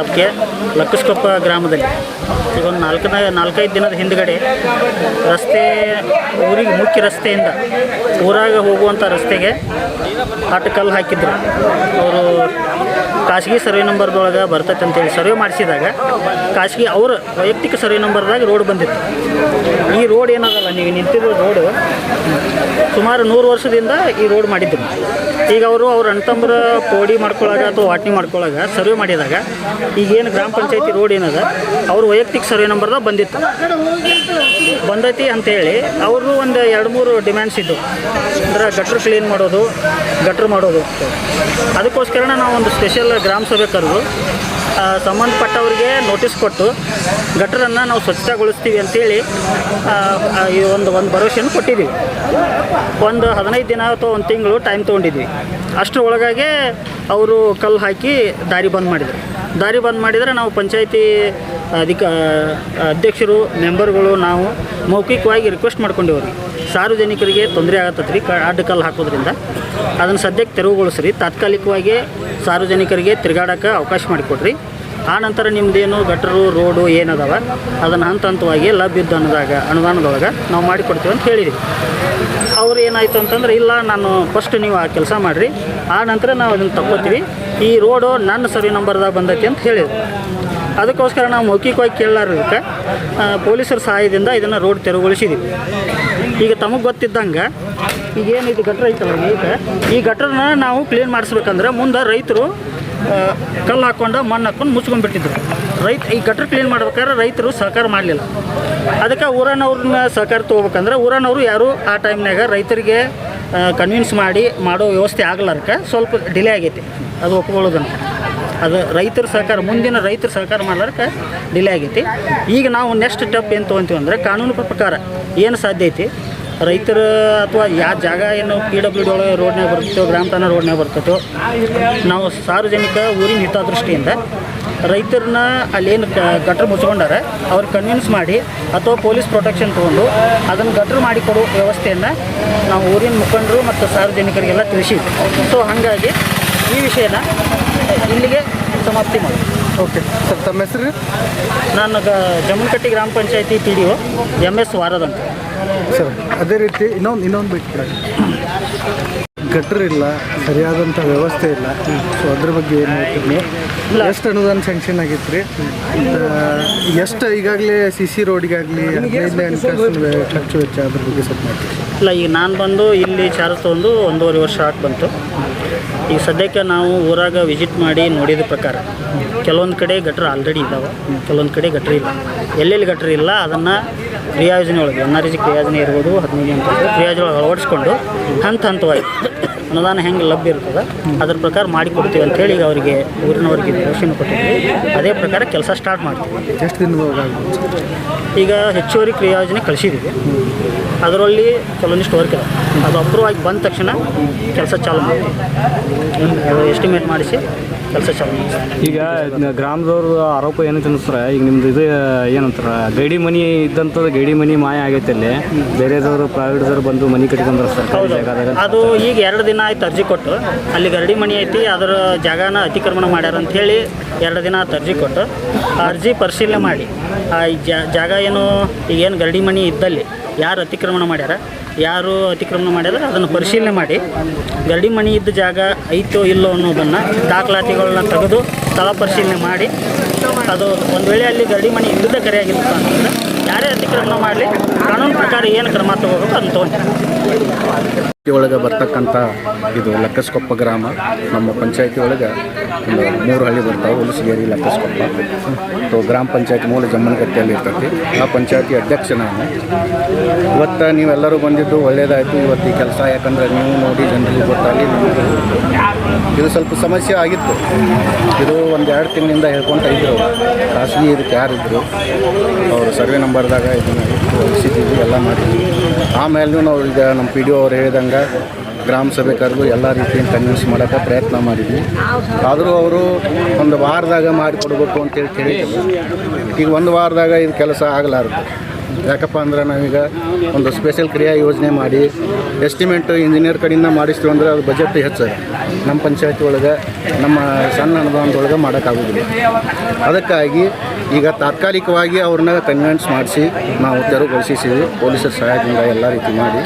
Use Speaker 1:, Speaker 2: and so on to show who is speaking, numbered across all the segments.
Speaker 1: ಅದಕ್ಕೆ ಲಕ್ಕಸ್ಕೊಪ್ಪ ಗ್ರಾಮದಲ್ಲಿ. ಈಗ ಒಂದು ನಾಲ್ಕನೇ, ನಾಲ್ಕೈದು ದಿನದ ಹಿಂದ್ಗಡೆ ರಸ್ತೆ, ಊರಿಗೆ ಮುಖ್ಯ ರಸ್ತೆಯಿಂದ ಊರಾಗ ಹೋಗುವಂಥ ರಸ್ತೆಗೆ ಕಲ್ಲು ಹಾಕಿದ್ರು. ಅವರು ಖಾಸಗಿ ಸರ್ವೆ ನಂಬರ್ದೊಳಗೆ ಬರ್ತೈತೆ ಅಂತೇಳಿ ಸರ್ವೆ ಮಾಡಿಸಿದಾಗ ಖಾಸಗಿ ಅವರ ವೈಯಕ್ತಿಕ ಸರ್ವೆ ನಂಬರ್ದಾಗ ರೋಡ್ ಬಂದಿತ್ತು. ಈ ರೋಡ್ ಏನದಲ್ಲ ನೀವು ನಿಂತಿರೋ ರೋಡು ಸುಮಾರು ನೂರು ವರ್ಷದಿಂದ ಈ ರೋಡ್ ಮಾಡಿದ್ರು. ಈಗ ಅವರು ಅವ್ರ ಅಣ್ತಂಬ್ರ ಪೋಡಿ ಮಾಡ್ಕೊಳ್ಳಾಗ ಅಥವಾ ವಾಟ್ನಿ ಮಾಡ್ಕೊಳ್ಳಾಗ ಸರ್ವೆ ಮಾಡಿದಾಗ ಈಗೇನು ಗ್ರಾಮ ಪಂಚಾಯತಿ ರೋಡ್ ಏನದ, ಅವ್ರ ವೈಯಕ್ತಿಕ ಸರ್ವೆ ನಂಬರ್ದಾಗ ಬಂದಿತ್ತು. ಬಂದೈತಿ ಅಂತೇಳಿ ಅವರು ಒಂದು ಎರಡು ಮೂರು ಡಿಮ್ಯಾಂಡ್ಸ್ ಇದ್ದವು ಅಂದ್ರೆ ಗಟ್ರು ಕ್ಲೀನ್ ಮಾಡೋದು ಗಟ್ರ್ ಮಾಡೋದು. ಅದಕ್ಕೋಸ್ಕರ ನಾವು ಒಂದು ಸ್ಪೆಷಲ್ ಗ್ರಾಮ ಸಭೆ ಕರೆದು ಸಂಬಂಧಪಟ್ಟವರಿಗೆ ನೋಟಿಸ್ ಕೊಟ್ಟು ಗಟ್ರನ್ನು ನಾವು ಸ್ವಚ್ಛಗೊಳಿಸ್ತೀವಿ ಅಂತೇಳಿ ಈ ಒಂದು ಒಂದು ಭರವಸೆಯನ್ನು ಕೊಟ್ಟಿದ್ದೀವಿ. ಒಂದು ಹದಿನೈದು ದಿನ ಅಥವಾ ಒಂದು ತಿಂಗಳು ಟೈಮ್ ತೊಗೊಂಡಿದ್ವಿ ಅಷ್ಟರ ಒಳಗಾಗೆ ಅವರು ಕಲ್ಲು ಹಾಕಿ ದಾರಿ ಬಂದ್ ಮಾಡಿದರು. ದಾರಿ ಬಂದ್ ಮಾಡಿದರೆ ನಾವು ಪಂಚಾಯಿತಿ ಅಧಿಕ, ಅಧ್ಯಕ್ಷರು ಮೆಂಬರ್ಗಳು ನಾವು ಮೌಖಿಕವಾಗಿ ರಿಕ್ವೆಸ್ಟ್ ಮಾಡ್ಕೊಂಡಿವ್ರಿ. ಸಾರ್ವಜನಿಕರಿಗೆ ತೊಂದರೆ ಆಗತ್ತದ ರೀ ಕ, ಅಡ್ಡ ಕಲ್ಲು ಹಾಕೋದ್ರಿಂದ. ಅದನ್ನು ಸದ್ಯಕ್ಕೆ ತೆರವುಗೊಳಿಸ್ರಿ, ತಾತ್ಕಾಲಿಕವಾಗಿ ಸಾರ್ವಜನಿಕರಿಗೆ ತಿರುಗಾಡೋಕೆ ಅವಕಾಶ ಮಾಡಿಕೊಡ್ರಿ. ಆ ನಂತರ ನಿಮ್ಮದೇನು ಗಟ್ರು, ರೋಡು ಏನದಾವ? ಅದನ್ನು ಹಂತ ಹಂತವಾಗಿ ಲಭ್ಯದ ಅನುದಾಗ ಅನುದಾನದೊಳಗೆ ನಾವು ಮಾಡಿಕೊಡ್ತೀವಿ ಅಂತ ಹೇಳಿದ್ವಿ. ಅವ್ರು ಏನಾಯಿತು ಅಂತಂದ್ರೆ, ಇಲ್ಲ, ನಾನು ಫಸ್ಟ್ ನೀವು ಆ ಕೆಲಸ ಮಾಡಿರಿ. ಆ ನಂತರ ನಾವು ಅದನ್ನು ತಗೋತೀವಿ ಈ ರೋಡು ನನ್ನ ಸರ್ವೆ ನಂಬರ್ದಾಗ ಬಂದೈತಿ ಅಂತ ಹೇಳಿದ್ರು. ಅದಕ್ಕೋಸ್ಕರ ನಾವು ಮೌಖಿಕವಾಗಿ ಕೇಳಲಾರ್ದಕ್ಕೆ ಪೊಲೀಸರ ಸಹಾಯದಿಂದ ಇದನ್ನು ರೋಡ್ ತೆರವುಗೊಳಿಸಿದ್ದೀವಿ ಈಗ ತಮಗೆ ಗೊತ್ತಿದ್ದಂಗೆ ಈಗೇನು ಇದು ಗಟ್ರ ಐತಲ್ಲ ಈಗ? ಈ ಗಟ್ರನ್ನ ನಾವು ಕ್ಲೀನ್ ಮಾಡಿಸ್ಬೇಕಂದ್ರೆ ಮುಂದೆ ರೈತರು ಕಲ್ಲು ಹಾಕ್ಕೊಂಡು ಮಣ್ಣು ಹಾಕ್ಕೊಂಡು ಮುಚ್ಕೊಂಡ್ಬಿಟ್ಟಿದ್ರು. ರೈತ ಈ ಗಟ್ರ್ ಕ್ಲೀನ್ ಮಾಡ್ಬೇಕಾದ್ರೆ ರೈತರು ಸಹಕಾರ ಮಾಡಲಿಲ್ಲ. ಅದಕ್ಕೆ ಊರನವ್ರನ್ನ ಸಹಕಾರ ತೊಗೋಬೇಕಂದ್ರೆ ಊರನವರು ಯಾರು ಆ ಟೈಮ್ನಾಗ ರೈತರಿಗೆ ಕನ್ವಿನ್ಸ್ ಮಾಡಿ ಮಾಡೋ ವ್ಯವಸ್ಥೆ ಆಗ್ಲಾರ್ಕ ಸ್ವಲ್ಪ ಡಿಲೇ ಆಗೈತಿ. ಅದು ಒಪ್ಕೊಳ್ಳೋದನ್ನು. ಅದು ರೈತರ ಸಹಕಾರ, ಮುಂದಿನ ರೈತರ ಸಹಕಾರ ಮಾಡ್ಲಾರ್ಕ ಡಿಲೇ ಆಗೈತಿ. ಈಗ ನಾವು ನೆಕ್ಸ್ಟ್ ಸ್ಟೆಪ್ ಏನು ತೊಗೊತೀವಿ ಅಂದರೆ ಕಾನೂನು ಪ್ರಕಾರ ಏನು ಸಾಧ್ಯ ಐತಿ? ರೈತರ ಅಥವಾ ಯಾವ ಜಾಗ ಏನು ಪಿ ಡಬ್ಲ್ಯೂ ಡಿ ಒಳಗೆ ರೋಡ್ನಾಗ ಬರ್ತೈತೋ, ಗ್ರಾಮ ತಾನ ರೋಡ್ನಾಗ ಬರ್ತೈತೋ ನಾವು ಸಾರ್ವಜನಿಕ ಊರಿನ ಹಿತದೃಷ್ಟಿಯಿಂದ ರೈತರನ್ನ ಅಲ್ಲೇನು ಗಟ್ರ್ ಮುಚ್ಕೊಂಡಾರ, ಅವ್ರು ಕನ್ವಿನ್ಸ್ ಮಾಡಿ ಅಥವಾ ಪೊಲೀಸ್ ಪ್ರೊಟೆಕ್ಷನ್ ತೊಗೊಂಡು ಅದನ್ನು ಗಟ್ರ್ ಮಾಡಿಕೊಡೋ ವ್ಯವಸ್ಥೆಯನ್ನು ನಾವು ಊರಿನ ಮುಖಂಡರು ಮತ್ತು ಸಾರ್ವಜನಿಕರಿಗೆಲ್ಲ ತಿಳಿಸಿದ್ವಿ. ಸೊ ಹಾಗಾಗಿ ಈ ವಿಷಯನ ಇಲ್ಲಿಗೆ ಸಮಾಪ್ತಿ ಮಾಡಿ
Speaker 2: ಓಕೆ. ಸರ್ ತಮ್ಮ ಹೆಸರು?
Speaker 1: ನಾನು ಜಮ್ಮನಕಟ್ಟಿ ಗ್ರಾಮ ಪಂಚಾಯತಿ P D O M S ವಾರದಂತ
Speaker 2: sir ಅದೇ ರೀತಿ ಇನ್ನೊಂದು ಇನ್ನೊಂದು ಬಿಟ್ಟು ಗಟ್ರ್ ಇಲ್ಲ ಸರಿಯಾದಂಥ ವ್ಯವಸ್ಥೆ ಇಲ್ಲ. ಸೊ ಅದ್ರ ಬಗ್ಗೆ ಏನು ಹೇಳ್ತೀನಿ?
Speaker 1: ಇಲ್ಲ.
Speaker 2: ಎಷ್ಟು ಅನುದಾನ ಸ್ಯಾಂಕ್ಷನ್ ಆಗಿತ್ತು ರೀ ಎಷ್ಟು ಈಗಾಗಲೇ ಸಿ ಸಿ ರೋಡಿಗಾಗಲಿ ಖರ್ಚು ವೆಚ್ಚ ಅದ್ರ ಬಗ್ಗೆ ಸ್ವಲ್ಪ
Speaker 1: ಇಲ್ಲ ಈಗ ನಾನು ಬಂದು ಇಲ್ಲಿ ಚಾರ್ಜ್ ತೊಗೊಂಡು ಒಂದೂವರೆ ವರ್ಷ ಆಗಿ ಬಂತು. ಈಗ ಸದ್ಯಕ್ಕೆ ನಾವು ಊರಾಗ ವಿಸಿಟ್ ಮಾಡಿ ನೋಡಿದ ಪ್ರಕಾರ ಕೆಲವೊಂದು ಕಡೆ ಗಟ್ರ ಆಲ್ರೆಡಿ ಇದ್ದಾವೆ ಕೆಲವೊಂದು ಕಡೆ ಗಟ್ರ ಇಲ್ಲ. ಎಲ್ಲೆಲ್ಲಿ ಗಟ್ರ ಇಲ್ಲ ಅದನ್ನು ಕ್ರಿಯಾಯೋಜನೆ ಒಳಗೆ ಎನ್ ಆರ್ ಜಿ ಕ್ರಿಯಾಯೋಜನೆ ಇರ್ಬೋದು ಹದಿನೈದು ಅಂತ ಕ್ರಿಯಾಯೋಜನೆ ಒಳಗೆ ಅಳವಡಿಸ್ಕೊಂಡು ಹಂತ ಹಂತವಾಗಿ ಅನುದಾನ ಹೆಂಗೆ ಲಭ್ಯ ಇರ್ತದೆ ಅದ್ರ ಪ್ರಕಾರ ಮಾಡಿಕೊಡ್ತೀವಿ ಅಂತೇಳಿ ಈಗ ಅವರಿಗೆ ಊರಿನವರಿಗೆ ಘೋಷಣೆ ಕೊಟ್ಟಿದ್ವಿ. ಅದೇ ಪ್ರಕಾರ ಕೆಲಸ ಸ್ಟಾರ್ಟ್ ಮಾಡ್ತೀವಿ.
Speaker 2: ಎಷ್ಟು
Speaker 1: ಈಗ ಹೆಚ್ಚುವರಿ ಕ್ರಿಯಾಯೋಜನೆ ಕಳಿಸಿದ್ದೀವಿ ಅದರಲ್ಲಿ ಕೆಲವೊಂದಿಷ್ಟು ವರ್ಕ್ ಇದೆ ಅದು ಅಪ್ರೂವ್ ಆಗಿ ಬಂದ ತಕ್ಷಣ ಕೆಲಸ ಚಾಲು ಮಾಡಿ ಎಸ್ಟಿಮೇಟ್ ಮಾಡಿಸಿ ಕೆಲಸ ಚಾಲು
Speaker 3: ಈಗ ಗ್ರಾಮದವ್ರ ಆರೋಪ ಏನು ಅನ್ನಿಸ್ತಾರೆ ಈಗ ನಿಮ್ದು ಇದು ಏನಂತಾರೆ ಗೈಡಿ ಮನಿ ಇದ್ದಂಥದ್ದು ಗೈಡಿ ಮನಿ ಮಾಯ ಆಗೈತೆ ಅಲ್ಲಿ. ಬೇರೆದವರು ಪ್ರೈವೇಟ್ದವ್ರು ಬಂದು ಮನಿ ಕಟ್ಕೊಂಡ್ರೆ ಜಾಗದಾಗ
Speaker 1: ಅದು ಈಗ ಎರಡು ದಿನ ಆಯ್ತು ಅರ್ಜಿ ಕೊಟ್ಟು ಅಲ್ಲಿ ಗರಡಿ ಮನಿ ಐತಿ ಅದರ ಜಾಗನ ಅತಿಕ್ರಮಣ ಮಾಡ್ಯಾರ ಅಂತ ಹೇಳಿ ಎರಡು ದಿನ ಆಯ್ತು ಅರ್ಜಿ ಕೊಟ್ಟು ಆ ಅರ್ಜಿ ಪರಿಶೀಲನೆ ಮಾಡಿ. ಆ ಜಾಗ ಏನು ಈಗೇನು ಗರಡಿ ಮನಿ ಇದ್ದಲ್ಲಿ ಯಾರು ಅತಿಕ್ರಮಣ ಮಾಡ್ಯಾರ, ಯಾರು ಅತಿಕ್ರಮಣ ಮಾಡ್ಯಾರ ಅದನ್ನು ಪರಿಶೀಲನೆ ಮಾಡಿ. ಗರಡಿ ಮನಿ ಇದ್ದ ಜಾಗ ಐತೋ ಇಲ್ಲೋ ಅನ್ನೋದನ್ನು ದಾಖಲಾತಿಗಳನ್ನ ತೆಗೆದು ಸ್ಥಳ ಪರಿಶೀಲನೆ ಮಾಡಿ. ಅದು ಒಂದು ವೇಳೆ ಅಲ್ಲಿ ಗರಡಿ ಮನೆ ಇಲ್ಲದ ಕರೆಯಾಗಿತ್ತು ಅಂತಂದ್ರೆ ಯಾರೇ ಅತಿಕ್ರಮಣ ಮಾಡಲಿ, ಕಾನೂನು ಪ್ರಕಾರ ಏನು ಕ್ರಮ ತಗೋಬೇಕು ಅಂತ
Speaker 4: ಒಳಗೆ ಬರ್ತಕ್ಕಂಥ ಇದು ಲಕ್ಕಸ್ಕೊಪ್ಪ ಗ್ರಾಮ, ನಮ್ಮ ಪಂಚಾಯತಿ ಒಳಗೆ ಮೂರು ಹಳ್ಳಿ ಬರ್ತಾವೆ ಹುಲಸಗೇರಿ ಲಕ್ಕಸ್ಕೊಪ್ಪ ಸೊ ಗ್ರಾಮ ಪಂಚಾಯತಿ ಮೂಲ ಜಮ್ಮನಗಟ್ಟೆಯಲ್ಲಿ ಇರ್ತೈತಿ. ಆ ಪಂಚಾಯತಿ ಅಧ್ಯಕ್ಷ ನಾನು. ಇವತ್ತು ನೀವೆಲ್ಲರೂ ಬಂದಿದ್ದು ಒಳ್ಳೆಯದಾಯಿತು ಇವತ್ತು ಈ ಕೆಲಸ, ಯಾಕಂದ್ರೆ ನೀವು ನೋಡಿ ಜನರಿಗೆ ಗೊತ್ತಾಗಲಿ ಇದು ಸ್ವಲ್ಪ ಸಮಸ್ಯೆ ಆಗಿತ್ತು. ಇದು ಒಂದು ಎರಡು ತಿಂಗಳಿಂದ ಹೇಳ್ಕೊತಾ ಇದ್ದರು ಖಾಸಗಿ ಇದಕ್ಕೆ ಯಾರಿದ್ದರು ಅವರು ಸರ್ವೆ ನಂಬರ್ದಾಗ ಇದನ್ನು ಇಳಿಸಿದ್ದೀವಿ ಎಲ್ಲ ಮಾಡಿದ್ವಿ ಆಮೇಲೆ ನಾವು ಈಗ ನಮ್ಮ ಪಿ ಡಿ ಅವ್ರು ಹೇಳಿದಂಗೆ ಗ್ರಾಮ ಸಭೆ ಕರೆದು ಎಲ್ಲ ರೀತಿಯಿಂದ ಕನ್ವಿನ್ಸ್ ಮಾಡೋಕ್ಕೆ ಪ್ರಯತ್ನ ಮಾಡಿದ್ವಿ. ಆದರೂ ಅವರು ಒಂದು ವಾರದಾಗ ಮಾಡಿಕೊಡ್ಬೇಕು ಅಂತೇಳಿ ಹೇಳಿದ್ರು ಈಗ ಒಂದು ವಾರದಾಗ ಇದು ಕೆಲಸ ಆಗಲಾರದು. ಯಾಕಪ್ಪ ಅಂದ್ರೆ ನಾವೀಗ ಒಂದು ಸ್ಪೆಷಲ್ ಕ್ರಿಯಾ ಯೋಜನೆ ಮಾಡಿ ಎಸ್ಟಿಮೇಟ್ ಇಂಜಿನಿಯರ್ ಕಡೆಯಿಂದ ಮಾಡಿಸ್ತೀವಿ ಅಂದ್ರೆ ಅದು ಬಜೆಟ್ ಹೆಚ್ಚು. ನಮ್ಮ ಪಂಚಾಯತಿ ಒಳಗೆ, ನಮ್ಮ ಸಣ್ಣ ಅನುದಾನದೊಳಗೆ ಮಾಡೋಕ್ಕಾಗೋದಿಲ್ಲ. ಅದಕ್ಕಾಗಿ ಈಗ ತಾತ್ಕಾಲಿಕವಾಗಿ ಅವ್ರನ್ನ ಕನ್ವಿನ್ಸ್ ಮಾಡಿಸಿ, ನಾವು ತೆರವುಗೊಳಿಸಿದ್ದೀವಿ ಪೊಲೀಸರ ಸಹಾಯದಿಂದ ಎಲ್ಲ ರೀತಿ ಮಾಡಿ.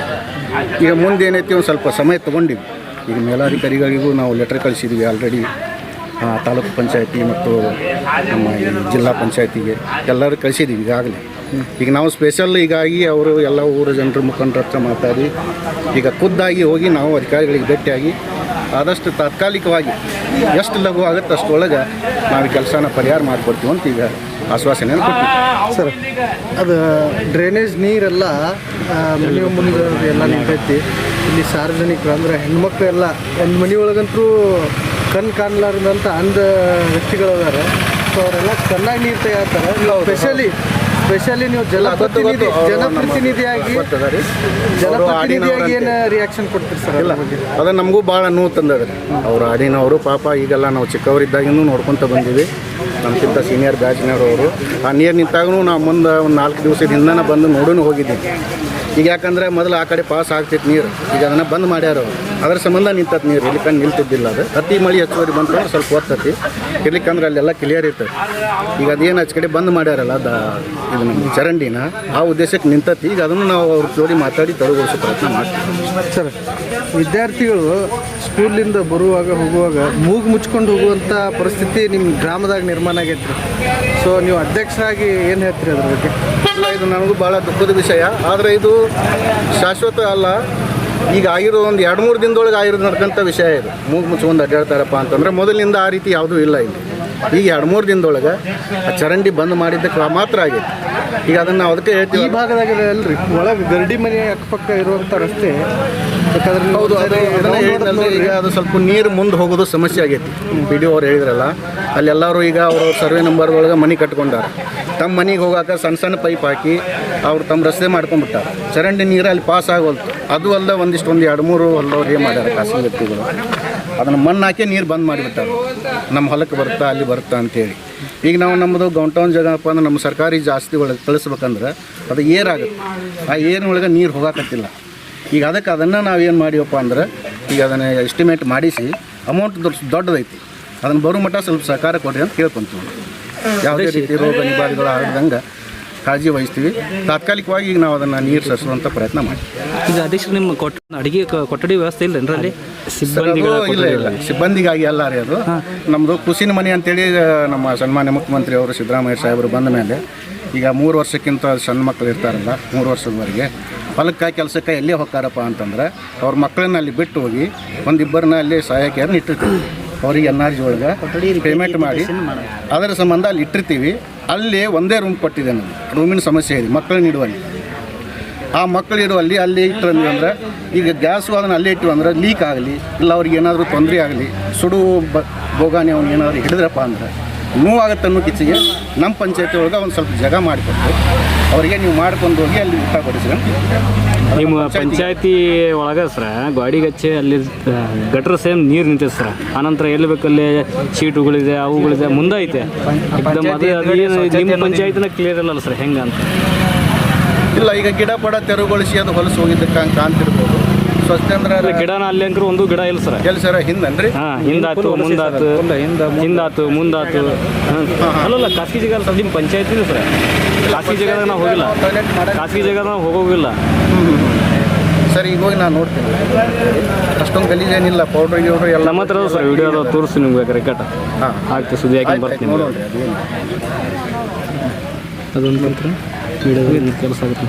Speaker 4: ಈಗ ಮುಂದೆ ಏನೈತಿ ಒಂದು ಸ್ವಲ್ಪ ಸಮಯ ತೊಗೊಂಡಿವಿ. ಈಗ ಮೇಲಾಧಿಕಾರಿಗಳಿಗೂ ನಾವು ಲೆಟರ್ ಕಳಿಸಿದ್ವಿ ಆಲ್ರೆಡಿ ತಾಲೂಕು ಪಂಚಾಯತಿ ಮತ್ತು ನಮ್ಮ ಜಿಲ್ಲಾ ಪಂಚಾಯತಿಗೆ ಎಲ್ಲರೂ ಕಳಿಸಿದ್ದೀವಿ ಈಗಾಗಲೇ. ಈಗ ನಾವು ಸ್ಪೆಷಲ್ ಈಗಾಗಿ ಅವರು ಎಲ್ಲ ಊರ ಜನರ ಮುಖಂಡರ ಹತ್ರ ಮಾತಾಡಿ, ಈಗ ಖುದ್ದಾಗಿ ಹೋಗಿ ನಾವು ಅಧಿಕಾರಿಗಳಿಗೆ ಭೇಟಿಯಾಗಿ ಆದಷ್ಟು ತಾತ್ಕಾಲಿಕವಾಗಿ ಎಷ್ಟು ಲಘು ಆಗುತ್ತೆ ಅಷ್ಟರೊಳಗೆ ನಾವು ಕೆಲಸನ ಪರಿಹಾರ ಮಾಡಿಕೊಡ್ತೀವಿ ಅಂತ ಈಗ ಕೊಡ್ತೀವಿ
Speaker 2: ಸರ್ ಅದು ಡ್ರೈನೇಜ್ ನೀರೆಲ್ಲ ಮನೆ ಮುಂದೆ ಎಲ್ಲ ನಿಂತೈತಿ ಇಲ್ಲಿ ಸಾರ್ವಜನಿಕರು ಅಂದರೆ ಹೆಣ್ಮಕ್ಳು ಎಲ್ಲ ಒಂದು ಮನೆ ಒಳಗಂತೂ ಕಣ್ಣು ಕಾಣಲಾರ್ದಂಥ ಅಂಧ ವ್ಯಕ್ತಿಗಳು ಅದಾರೆ ಸೊ ಅವರೆಲ್ಲ ಚೆನ್ನಾಗಿ ನೀರು ತೆಗಿತಾರೆ ಸ್ಪೆಷಲಿ ಸ್ಪೆಷಲಿ ನೀವು ಜನಪ್ರತಿನಿಧಿ ಜನಪ್ರತಿನಿಧಿಯಾಗಿ ಜನಪ್ರತಿನಿಧಿಯಾಗಿ ಏನು ರಿಯಾಕ್ಷನ್ ಕೊಡ್ತೀರಿ ಸರ್ ಇಲ್ಲ.
Speaker 4: ಅದು ನಮಗೂ ಭಾಳ ನೋವು ತಂದದ್ರಿ ಅವ್ರು ಆಡಿನವರು ಪಾಪ ಈಗೆಲ್ಲ ನಾವು ಚಿಕ್ಕವರಿದ್ದಾಗಿನೂ ನೋಡ್ಕೊತ ಬಂದೀವಿ. ನಮ್ಗಿಂತ ಸೀನಿಯರ್ ಬ್ಯಾಚ್ನವರು ಅವರು. ಆ ನೀರು ನಿಂತಾಗೂ ನಾವು ಮುಂದೆ ಒಂದು ನಾಲ್ಕು ದಿವಸದ ಹಿಂದನೇ ಬಂದು ನೋಡೂ ಹೋಗಿದ್ದೀವಿ ಈಗ ಯಾಕಂದ್ರೆ ಮೊದಲು ಆ ಕಡೆ ಪಾಸ್ ಆಗ್ತಿತ್ತು ನೀರು. ಈಗ ಅದನ್ನು ಬಂದ್ ಮಾಡ್ಯಾರ ಅದರ ಸಂಬಂಧ ನಿಂತತ್ ನೀರು. ಇಲ್ಲಿಕಂಡು ನಿಲ್ತಿದ್ದಿಲ್ಲ ಅದು. ಅತಿ ಮಳಿ ಹೆಚ್ಚುವರಿ ಬಂತಂದ್ರೆ ಸ್ವಲ್ಪ ಓದ್ತತಿ ಇರ್ಲಿಕ್ಕಂದ್ರೆ ಅಲ್ಲೆಲ್ಲ ಕ್ಲಿಯರ್ ಇರ್ತದೆ ಈಗ ಅದೇನು ಹಚ್ಚ ಕಡೆ ಬಂದ್ ಮಾಡ್ಯಾರಲ್ಲ ಅದ ಚರಂಡಿನ, ಆ ಉದ್ದೇಶಕ್ಕೆ ನಿಂತತಿ. ಈಗ ಅದನ್ನು ನಾವು ಅವ್ರ ಜೋಡಿ ಮಾತಾಡಿ ತೊಡಗೊಳಿಸೋ ಪ್ರಯತ್ನ ಮಾಡ್ತೀವಿ.
Speaker 2: ಸರ್, ವಿದ್ಯಾರ್ಥಿಗಳು ಸ್ಕೂಲಿಂದ ಬರುವಾಗ, ಹೋಗುವಾಗ ಮೂಗು ಮುಚ್ಕೊಂಡು ಹೋಗುವಂಥ ಪರಿಸ್ಥಿತಿ ನಿಮ್ಮ ಗ್ರಾಮದಾಗ ನಿರ್ಮಾಣ ಆಗೈತ್ರಿ. ಸೊ ನೀವು ಅಧ್ಯಕ್ಷರಾಗಿ ಏನು ಹೇಳ್ತೀರಿ ಅದ್ರ ಬಗ್ಗೆ?
Speaker 4: ಇಲ್ಲ, ಇದು ನನಗೂ ಭಾಳ ದುಃಖದ ವಿಷಯ. ಆದರೆ ಇದು ಶಾಶ್ವತ ಅಲ್ಲ. ಈಗ ಆಗಿರೋ ಒಂದು ಎರಡು ಮೂರು ದಿನದೊಳಗೆ ಆಗಿರೋದು ನಡ್ಕೊಂಥ ವಿಷಯ ಇದು. ಮೂಗು ಮುಚ್ಕೊಂಡು ಅಡ್ಡಾಡ್ತಾರಪ್ಪ ಅಂತಂದ್ರೆ ಮೊದಲಿನಿಂದ ಆ ರೀತಿ ಯಾವುದೂ ಇಲ್ಲ ಇಲ್ಲಿ. ಈಗ ಎರಡು ಮೂರು ದಿನದೊಳಗೆ ಆ ಚರಂಡಿ ಬಂದ್ ಮಾಡಿದ್ದಕ್ಕೆ ಮಾತ್ರ ಆಗೈತೆ. ಈಗ ಅದನ್ನು ನಾವು ಅದಕ್ಕೆ
Speaker 2: ಈ ಭಾಗದಾಗ ಅಲ್ರಿ ಒಳಗೆ ಗರಡಿ ಮನೆ ಅಕ್ಕಪಕ್ಕ ಇರುವಂಥ ರಸ್ತೆ.
Speaker 4: ಹೌದು ಅದು ಈಗ ಅದು ಸ್ವಲ್ಪ ನೀರು ಮುಂದೆ ಹೋಗೋದು ಸಮಸ್ಯೆ ಆಗೈತಿ. ಬಿ ಡಿ ಅವ್ರು ಹೇಳಿದ್ರಲ್ಲ ಅಲ್ಲೆಲ್ಲರೂ ಈಗ ಅವರು ಸರ್ವೆ ನಂಬರ್ ಒಳಗೆ ಮನೆ ಕಟ್ಕೊಂಡಾರ. ತಮ್ಮ ಮನೆಗೆ ಹೋಗಾಕ ಸಣ್ಣ ಸಣ್ಣ ಪೈಪ್ ಹಾಕಿ ಅವ್ರು ತಮ್ಮ ರಸ್ತೆ ಮಾಡ್ಕೊಂಡ್ಬಿಟ್ಟಾರ. ಚರಂಡಿ ನೀರು ಅಲ್ಲಿ ಪಾಸ್ ಆಗೋಲ್ತು. ಅದು ಅಲ್ಲದೆ ಒಂದಿಷ್ಟು ಒಂದು ಎರಡು ಮೂರು ಅಲ್ಲವ್ರು ಏನು ಮಾಡ್ಯಾರ ಖಾಸಗಿ ವ್ಯಕ್ತಿಗಳು. ಅದನ್ನು ಮಣ್ಣು ಹಾಕಿ ನೀರು ಬಂದ್ ಮಾಡಿಬಿಟ್ಟಾರೆ ನಮ್ಮ ಹೊಲಕ್ಕೆ ಬರುತ್ತಾ ಅಲ್ಲಿ ಬರುತ್ತಾ ಅಂತೇಳಿ ಈಗ ನಾವು ನಮ್ಮದು ಗೌಂಟೌನ್ ಜಾಗಪ್ಪ ಅಂದ್ರೆ ನಮ್ಮ ಸರ್ಕಾರಿ ಜಾಸ್ತಿ ಒಳಗೆ ಕಳಿಸ್ಬೇಕಂದ್ರೆ ಅದು ಏರಾಗುತ್ತೆ ಆ ಏರಿನೊಳಗೆ ನೀರು ಹೋಗಾಕತ್ತಿಲ್ಲ. ಈಗ ಅದಕ್ಕೆ ಅದನ್ನು ನಾವೇನು ಮಾಡಿವಪ್ಪ ಅಂದ್ರೆ ಈಗ ಅದನ್ನು ಎಸ್ಟಿಮೇಟ್ ಮಾಡಿಸಿ ಅಮೌಂಟ್ ದೊಡ್ಡದೈತಿ. ಅದನ್ನು ಬರೋ ಮಟ್ಟ ಸ್ವಲ್ಪ ಸಹಕಾರ ಕೊಡ್ರಿ ಅಂತ ಕೇಳ್ಕೊಂತೀವಿ. ಯಾವುದೇ ರೀತಿ ರೋಗ ನಿಬಾಧೆಗಳು ಆಗದಂಗೆ ಕಾಳಜಿ ವಹಿಸ್ತೀವಿ. ತಾತ್ಕಾಲಿಕವಾಗಿ ಈಗ ನಾವು ಅದನ್ನು ನೀರು ಸರಿಸುವಂಥ ಪ್ರಯತ್ನ ಮಾಡ್ತೀವಿ.
Speaker 5: ಈಗ ಅಧ್ಯಕ್ಷರು ನಿಮ್ಮ ಕೊಟ್ಟ ಅಡಿಗೆ ಕೊಠಡಿ ವ್ಯವಸ್ಥೆ ಇಲ್ಲ ಅಲ್ಲಿ
Speaker 3: ಸಿಬ್ಬಂದಿಗಳ
Speaker 4: ಇಲ್ಲ ಇಲ್ಲ. ಸಿಬ್ಬಂದಿಗಾಗಿ ಅಲ್ಲ ರೀ ಅದು. ನಮ್ಮದು ಕುಸಿನ ಮನೆ ಅಂತೇಳಿ ನಮ್ಮ ಸನ್ಮಾನ್ಯ ಮುಖ್ಯಮಂತ್ರಿ ಅವರು ಸಿದ್ದರಾಮಯ್ಯ ಸಾಹೇಬರು ಬಂದ ಮೇಲೆ ಈಗ ಮೂರು ವರ್ಷಕ್ಕಿಂತ ಸಣ್ಣ ಮಕ್ಕಳು ಇರ್ತಾರಲ್ಲ ಮೂರು ವರ್ಷದವರೆಗೆ ಹೊಲಕ್ಕೆ ಕೆಲಸಕ್ಕೆ ಎಲ್ಲೇ ಹೋಗ್ತಾರಪ್ಪ ಅಂತಂದ್ರೆ ಅವ್ರ ಮಕ್ಕಳನ್ನ ಅಲ್ಲಿ ಬಿಟ್ಟು ಹೋಗಿ ಒಂದಿಬ್ಬರನ್ನ ಅಲ್ಲಿ ಸಹಾಯಕಿಯನ್ನು ಇಟ್ಟಿರ್ತೀವಿ. ಅವ್ರಿಗೆ ಎನ್ ಆರ್ ಜಿ ಒಳಗೆ ಪೇಮೆಂಟ್ ಮಾಡಿ. ಅದರ ಸಂಬಂಧ ಅಲ್ಲಿ ಇಟ್ಟಿರ್ತೀವಿ. ಅಲ್ಲಿ ಒಂದೇ ರೂಮ್ ಕೊಟ್ಟಿದೆ ನಾನು. ರೂಮಿನ ಸಮಸ್ಯೆ ಇದೆ, ಮಕ್ಕಳನ್ನ ಇಡುವಲ್ಲಿ ಆ ಮಕ್ಕಳು ಇಡುವಲ್ಲಿ ಅಲ್ಲಿ ಇಟ್ಟರು ಅಂದ್ರೆ ಈಗ ಗ್ಯಾಸ್ ಅದನ್ನು ಅಲ್ಲೇ ಇಟ್ಟು ಅಂದ್ರೆ ಲೀಕ್ ಆಗಲಿ, ಇಲ್ಲ ಅವ್ರಿಗೆ ಏನಾದರೂ ತೊಂದರೆ ಆಗಲಿ, ಸುಡು ಬ ಬೋಗಾನಿ ಅವ್ನು ಏನಾದರೂ ಹಿಡಿದ್ರಪ್ಪ ಅಂದ್ರೆ, ನೋವಾಗುತ್ತೆ ಅನ್ನೋ ಕಿಚ್ಚಿಗೆ ನಮ್ಮ ಪಂಚಾಯತಿ ಒಳಗೆ ಒಂದು ಸ್ವಲ್ಪ ಜಾಗ ಮಾಡಿಕೊಟ್ಟು ಅವರಿಗೆ ನೀವು ಮಾಡ್ಕೊಂಡು ಹೋಗಿ ಅಲ್ಲಿ ಊಟ ಕೊಡಿಸಿ
Speaker 3: ನಿಮ್ಮ ಪಂಚಾಯತಿ ಒಳಗೆ ಸರ ಗಾಡಿ ಗಚ್ಚೆ ಅಲ್ಲಿ ಗಟ್ರ ಸೇಮ್ ನೀರು ನಿಂತೈತೆ ಸರ್. ಆನಂತರ ಎಲ್ಲಿ ಬೇಕಲ್ಲಿ ಶೀಟುಗಳಿದೆ ಅವುಗಳಿದೆ ಮುಂದೆ ಐತೆ ನಿಮ್ಮ ಪಂಚಾಯತಿನ ಕ್ಲಿಯರ್ ಅಲ್ಲ ಸರ್ ಹೆಂಗಂತ
Speaker 4: ಇಲ್ಲ ಈಗ ಗಿಡ ಪಡ ತೆರವುಗೊಳಿಸಿ ಅದು ಹೊಲಸು ಹೋಗಿದ್ದಕ್ಕೆ ಹಂಗೆ ಕಾಣ್ತಿರ್ಬೋದು ಸ್ವಚ್ಛ ಅಂದ್ರೆ
Speaker 3: ಇಲ್ಲ, ಗಿಡನ ಅಲ್ಲಿ ಅಂಕರು ಒಂದು ಗಿಡ ಇಲ್ಲ ಸರ್.
Speaker 4: ಕೆಲಸರ ಹಿಂದನ್ರಿ?
Speaker 3: ಹಾಂ ಹಿಂದಾತು ಮುಂದಾತು ಹಿಂದಾತು ಮುಂದಾತು. ಅಲ್ಲಲ್ಲ ಖಾಸಗಿ ಜಾಗ ಅಲ್ಲ ಸರ್ ನಿಮ್ಮ ಪಂಚಾಯತಿನ ಸರ್. ಖಾಸಗಿ ಜಾಗದಾಗ ನಾವು ಹೋಗಿಲ್ಲ. ಖಾಸಗಿ ಜಾಗದಾಗ ನಾವು ಹೋಗೋಗಿಲ್ಲ.
Speaker 4: ಸರಿ ಈಗ ಹೋಗಿ ನಾನು ನೋಡ್ತೀನಿ. ಅಷ್ಟೊಂದು ಗಲೀಜೇನಿಲ್ಲ ಪೌಡ್ರ್ ಗೌಡ್ರ್ ಎಲ್ಲ
Speaker 3: ನಮ್ಮ ಹತ್ರ ಅದಾವ ಸರ್ ವಿಡಿಯೋ ಅದಾವ ತೋರಿಸಿ ನಿಮ್ಗೆ ಬೇಕಾರೆ ರೆಕಾರ್ಡ್
Speaker 4: ಹಾಂ.
Speaker 3: ಆಗ್ತದೆ ಸುದ್ದಿ ಹಾಕಿ ಬರ್ತೀನಿ.
Speaker 4: ಅದೇನು
Speaker 3: ಅದೊಂದು ಮಾತ್ರ. ವಿಡಿಯೋ ಕೆಲಸ ಆಗುತ್ತೆ.